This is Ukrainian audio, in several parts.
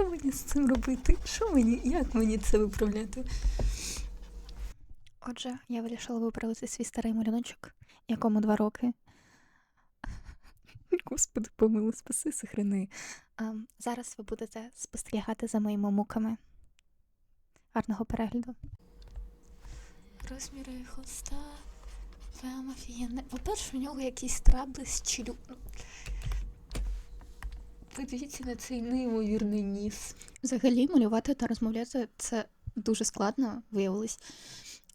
що мені з цим робити? Що мені, як мені це виправляти? Отже, я вирішила виправити свій старий малюночок, якому два роки. Господи, помилуй, спаси сохрани. А, зараз ви будете спостерігати за моїми муками. Гарного перегляду. Розміри хвоста. Прям офігенне. По-перше, у нього якісь трабли з челю. Подивіться на цей неймовірний ніс. Взагалі, малювати та розмовляти це дуже складно, виявилось.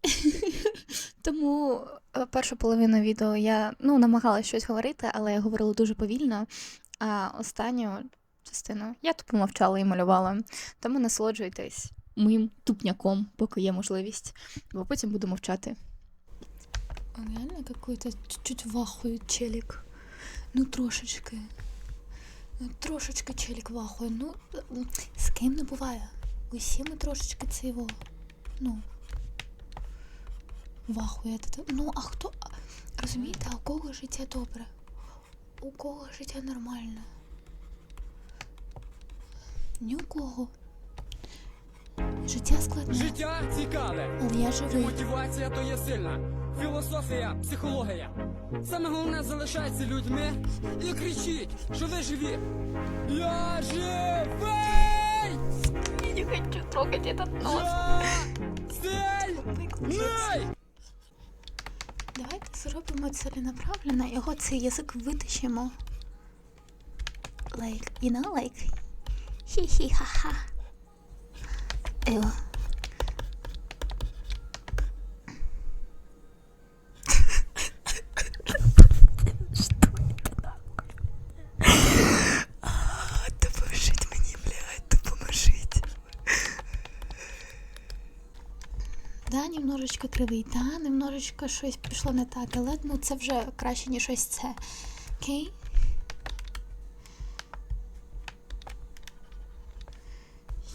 Тому е, першу половину відео я ну, намагалася щось говорити, але я говорила дуже повільно. А останню частину я тупо мовчала і малювала. Тому насолоджуйтесь моїм тупняком, поки є можливість, бо потім буду мовчати. Он реально какой-то чуть-чуть вахує челик. Ну, трошечки. Трошечки челик вахує. Ну, з ким не буває. Усі ми трошечки це його. Ну. Вахує. Ну, а хто. Розумієте, а у кого життя добре? У кого життя нормальне? Ні у кого. Життя складне. Життя цікаве, Але я і мотивація то є сильна. Філософія, психологія. Саме головне залишайтеся людьми і кричіть, що ви живі. Я живий! Я не хочу трогать этот нос. Я сильний! Давайте зробимо целенаправленно, його цей язик витащимо. Like, you know, like, хі-хі-ха-ха. Ео. Немножечко кривий, да, немножечко щось пішло не так, але ну це вже краще, ніж ось це. Окей?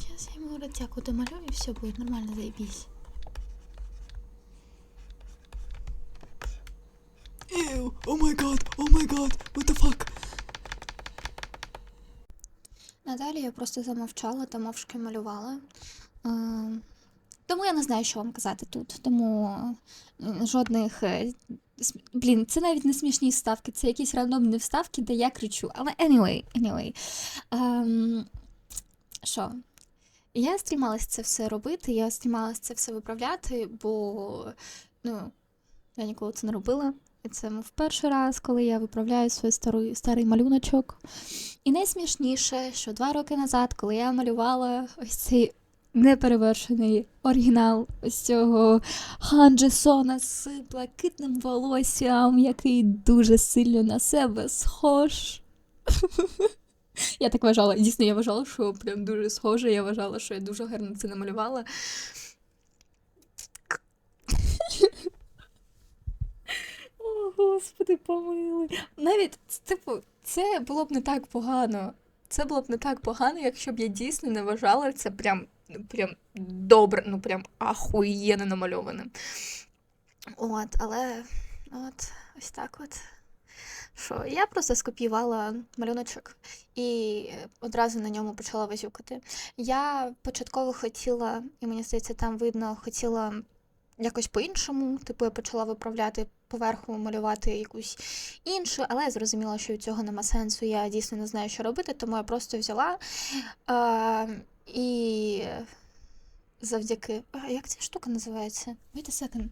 Зараз я йому ротяку домалюю і все буде нормально, заебись. Ew, о май гад, о май гад, what the fuck? Надалі я просто замовчала та мовчки малювала. Тому я не знаю, що вам казати тут. Тому жодних. е, Блін, це навіть не смішні вставки, це якісь рандомні вставки, де я кричу. Але anyway, anyway. Ем, що? Я стрімалась це все робити, я стрімалась це все виправляти, бо ну, я ніколи це не робила. І це мов перший раз, коли я виправляю свій старий, старий малюночок. І найсмішніше, що два роки назад, коли я малювала ось цей неперевершений оригінал ось цього Ханджесона з блакитним волоссям, який дуже сильно на себе схож. Я так вважала. Дійсно, я вважала, що прям дуже схоже. Я вважала, що я дуже гарно це намалювала. О, господи, помилуй. Навіть, типу, це було б не так погано. Це було б не так погано, якщо б я дійсно не вважала це прям, прям добре, ну прям ахуєнно намальованим. От, але от ось так от. Що я просто скопіювала малюночок і одразу на ньому почала вазюкати. Я початково хотіла, і мені здається, там видно, хотіла якось по-іншому. Типу, я почала виправляти поверху, малювати якусь іншу, але я зрозуміла, що цього нема сенсу. Я дійсно не знаю, що робити, тому я просто взяла а, і завдяки. А, як ця штука називається? Wait a second.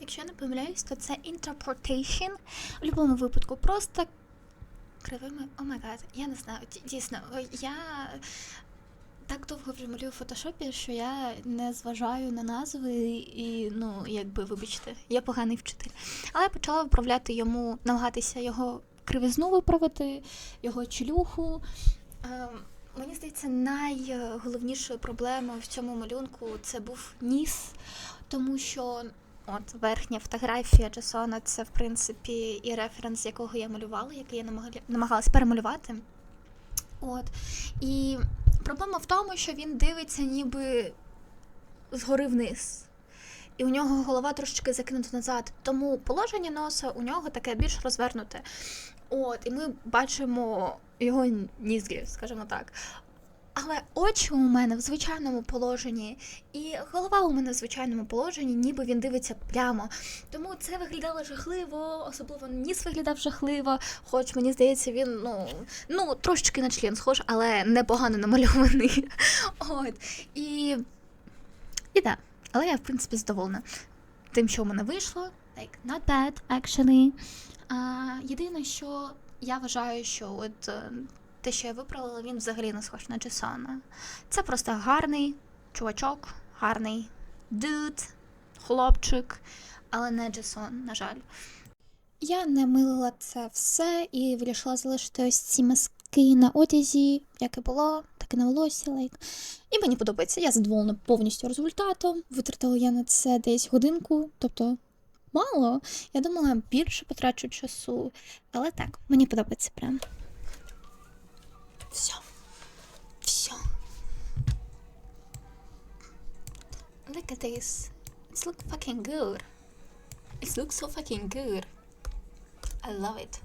Якщо я не помиляюсь, то це interpretation. В будь-якому випадку просто кривими. О май гад, я не знаю. Дійсно, я так довго вже малюю в фотошопі, що я не зважаю на назви і, ну, якби, вибачте, я поганий вчитель. Але я почала виправляти йому, намагатися його кривизну виправити, його челюху. Ем, Мені здається, найголовнішою проблемою в цьому малюнку це був ніс, тому що от верхня фотографія Джасона це в принципі і референс, якого я малювала, який я намагала- намагалась перемалювати. От. І проблема в тому, що він дивиться ніби згори вниз. І у нього голова трошечки закинута назад. Тому положення носа у нього таке більш розвернуте. От, і ми бачимо його ніздрі, скажімо так. Але очі у мене в звичайному положенні, і голова у мене в звичайному положенні, ніби він дивиться прямо. Тому це виглядало жахливо, особливо ніс виглядав жахливо, хоч мені здається, він ну, ну трошечки на член схож, але непогано намальований. От. І. І так. Але я, в принципі, задоволена тим, що в мене вийшло. Like, not bad, actually. А, єдине, що я вважаю, що от е, те, що я виправила, він взагалі не схож на Джесона. Це просто гарний чувачок, гарний дуд, хлопчик, але не Джесон, на жаль. Я не милила це все і вирішила залишити ось ці маски на одязі, як і було, так і на волосі. Лайк. І мені подобається. Я задоволена повністю результатом. Витратила я на це десь годинку, тобто мало. Я думала, більше потрачу часу. Але так, мені подобається прям. Все. Все. Look at this. It's look fucking good. It looks so fucking good. I love it.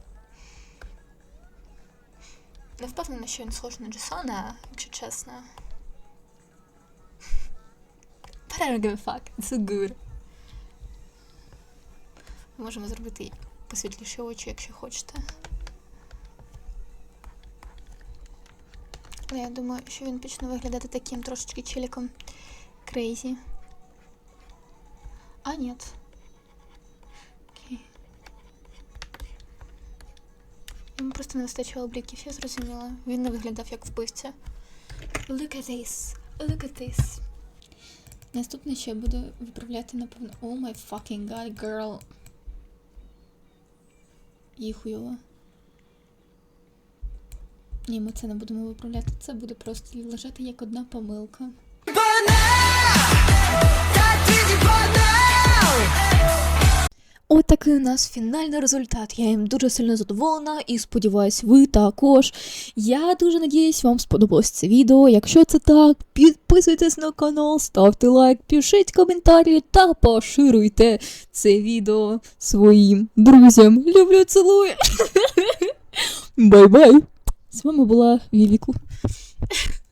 Не впевнена, що він схож на Джесона, якщо чесно. But I don't give a fuck. It's so good. Ми можемо зробити посвітліші очі, якщо хочете. Але я думаю, що він почне виглядати таким трошечки челіком. Крейзі. А. Окей. Йому просто не вистачило бліків, я зрозуміла. Він не виглядав як вбивця. Look at this. Look at this. Наступне, що я буду виправляти, напевно. Oh my fucking god, girl. Їхуйово. Ні, ми це не будемо виправляти. Це буде просто лежати як одна помилка. От такий у нас фінальний результат. Я їм дуже сильно задоволена і сподіваюсь, ви також. Я дуже надіюсь, вам сподобалось це відео. Якщо це так, підписуйтесь на канал, ставте лайк, пишіть коментарі та поширюйте це відео своїм друзям. Люблю, цілую. Бай-бай! З вами була Вівіку.